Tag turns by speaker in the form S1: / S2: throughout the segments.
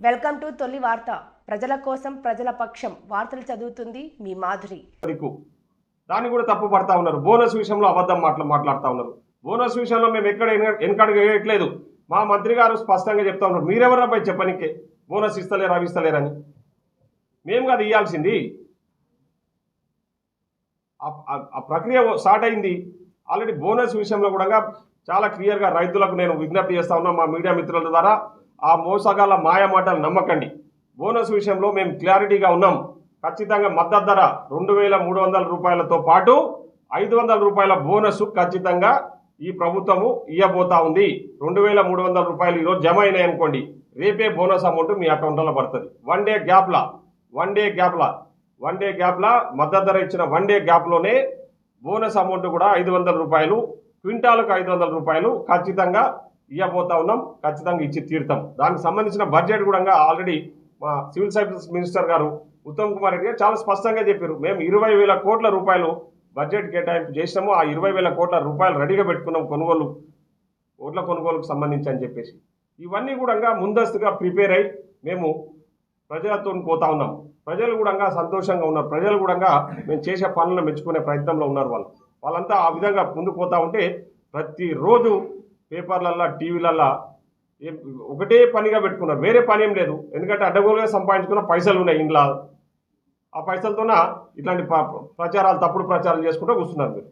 S1: Welcome to తొలి వార్త. ప్రజల కోసం ప్రజల పక్షం. వార్తలు చదువుతుంది మీ మాధురి.
S2: దాన్ని కూడా తప్పు పడతా ఉన్నారు. బోనస్ విషయంలో అబద్ధం మాటలు మాట్లాడుతూ ఉన్నారు. బోనస్ విషయంలో మేము ఎక్కడ వెనక- వేయట్లేదు మా మంత్రి గారు స్పష్టంగా చెప్తా ఉన్నారు. మీరెవరపై చెప్పనికే. బోనస్ ఇస్తలేరు అవి ఇస్తలేరని. మేము కాదు ఇవ్వాల్సింది ఆ- ఆ ప్రక్రియ స్టార్ట్ అయింది. ఆల్రెడీ బోనస్ విషయంలో కూడా చాలా క్లియర్గా రైతులకు నేను విజ్ఞప్తి చేస్తా ఉన్నా మా మీడియా మిత్రుల ద్వారా. ఆ మోసగాల మాయ మాటలు నమ్మకండి. బోనస్ విషయంలో మేము క్లారిటీగా ఉన్నాం. ఖచ్చితంగా మద్దతు ధర రెండు వేల మూడు వందల రూపాయలతో పాటు ఐదు వందల రూపాయల బోనస్ ఖచ్చితంగా ఈ ప్రభుత్వము ఇవ్వబోతా ఉంది. రెండు వేల మూడు వందల రూపాయలు ఈరోజు జమ అయినాయి అనుకోండి రేపే బోనస్ అమౌంట్ మీ అకౌంట్లో పడుతుంది. వన్ డే గ్యాప్లా వన్ డే గ్యాప్లా వన్ డే గ్యాప్లా మద్దతు ధర ఇచ్చిన వన్ డే గ్యాప్లోనే బోనస్ అమౌంట్ కూడా ఐదు వందల రూపాయలు క్వింటాలకు ఐదు వందల రూపాయలు ఖచ్చితంగా ఇవ్వబోతా ఉన్నాం. ఖచ్చితంగా ఇచ్చి తీరుతాం. దానికి సంబంధించిన బడ్జెట్ కూడా ఆల్రెడీ మా సివిల్ సప్లైస్ మినిస్టర్ గారు ఉత్తమ్ కుమార్ రెడ్డి గారు చాలా స్పష్టంగా చెప్పారు. మేము ఇరవై వేల కోట్ల రూపాయలు బడ్జెట్ కేటాయింపు చేసినాము. ఆ ఇరవై వేల కోట్ల రూపాయలు రెడీగా పెట్టుకున్నాం కొనుగోలు ఓట్ల కొనుగోలుకు సంబంధించి అని చెప్పేసి. ఇవన్నీ కూడా ముందస్తుగా ప్రిపేర్ అయి మేము ప్రజలతో పోతా ఉన్నాం. ప్రజలు కూడా సంతోషంగా ఉన్నారు. ప్రజలు కూడా మేము చేసే పనులను మెచ్చుకునే ప్రయత్నంలో ఉన్నారు వాళ్ళు. వాళ్ళంతా ఆ విధంగా ముందుకు పోతూ ఉంటే ప్రతిరోజు పేపర్లల్లో టీవీలల్లో ఏం- ఒకటే పనిగా పెట్టుకున్నారు. వేరే పని ఏం లేదు. ఎందుకంటే అడ్డగోలుగా సంపాదించుకున్న పైసలు ఉన్నాయి ఇంట్లో ఆ పైసలతోన ఇట్లాంటి ప- ప్రచారాలు తప్పుడు ప్రచారాలు చేసుకుంటూ కూర్చున్నారు మీరు.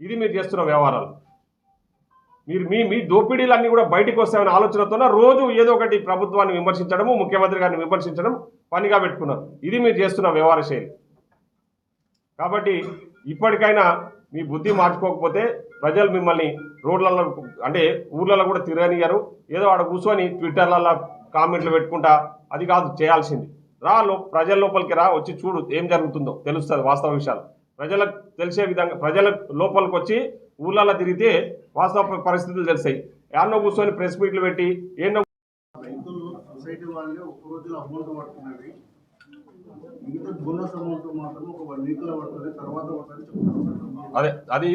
S2: ఇది మీరు చేస్తున్న వ్యవహారాలు. మీరు మీ మీ దోపిడీలన్నీ కూడా బయటకు వస్తాయనే ఆలోచనతోన రోజు ఏదో ఒకటి ప్రభుత్వాన్ని విమర్శించడము ముఖ్యమంత్రి గారిని విమర్శించడం పనిగా పెట్టుకున్నారు. ఇది మీరు చేస్తున్న వ్యవహార శైలి. కాబట్టి ఇప్పటికైనా మీ బుద్ధి మార్చుకోకపోతే ప్రజలు మిమ్మల్ని రోడ్లలో అంటే ఊర్లలో కూడా తిరగనియరు ఏదో ఆడ కూర్చొని ట్విట్టర్లలో కామెంట్లు పెట్టుకుంటా అది కాదు చేయాల్సింది. రా లో ప్రజల లోపలికి రా వచ్చి చూడు ఏం జరుగుతుందో. తెలుస్తుంది వాస్తవ విషయాలు. ప్రజలకు తెలిసే విధంగా ప్రజల లోపలికి వచ్చి ఊర్లలో తిరిగితే వాస్తవ పరిస్థితులు తెలుస్తాయి. ఎన్నో కూర్చొని ప్రెస్ మీట్లు పెట్టి ఏన్నో
S3: రైతులు సొసైటీ వాళ్ళు ఒక రోజులో అమౌంట్ పడుతున్నది మాత్రం ఒక పడుతుంది తర్వాత పడుతుంది
S2: అదే అది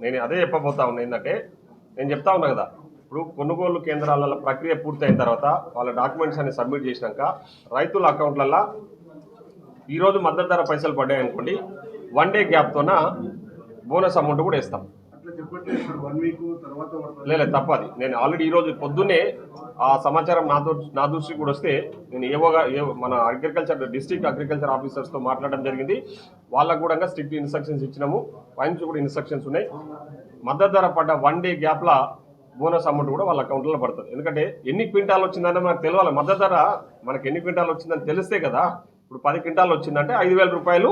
S2: నేను అదే చెప్పబోతా ఉన్నా ఏంటంటే నేను చెప్తా ఉన్నా కదా ఇప్పుడు కొనుగోలు కేంద్రాల ప్రక్రియ పూర్తయిన తర్వాత వాళ్ళ డాక్యుమెంట్స్ అన్ని సబ్మిట్ చేసినాక రైతుల అకౌంట్లలో ఈరోజు మద్దతు ధర పైసలు పడ్డాయి అనుకోండి వన్ డే గ్యాప్తోన బోనస్ అమౌంట్ కూడా ఇస్తాం లేదు తప్పది. నేను ఆల్రెడీ ఈరోజు పొద్దున్నే ఆ సమాచారం నాతో నా దృష్టికి కూడా వస్తే నేను ఏవోగా మన అగ్రికల్చర్ డిస్ట్రిక్ట్ అగ్రికల్చర్ ఆఫీసర్స్తో మాట్లాడడం జరిగింది. వాళ్ళకు కూడా స్ట్రిక్ట్ ఇన్స్ట్రక్షన్స్ ఇచ్చినాము. పైనుంచి కూడా ఇన్స్ట్రక్షన్స్ ఉన్నాయి. మద్దతు ధర పడ్డ వన్ డే గ్యాప్ల బోనస్ అమౌంట్ కూడా వాళ్ళ అకౌంట్లో పడుతుంది. ఎందుకంటే ఎన్ని క్వింటాలు వచ్చిందంటే మనకు తెలియాలి మద్దతు ధర మనకి ఎన్ని క్వింటాలు వచ్చిందని తెలిస్తే కదా ఇప్పుడు పది క్వింటాలు వచ్చిందంటే ఐదు వేల రూపాయలు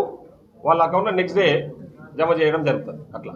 S2: వాళ్ళ అకౌంట్లో నెక్స్ట్ డే జమ చేయడం జరుగుతుంది. అట్లా.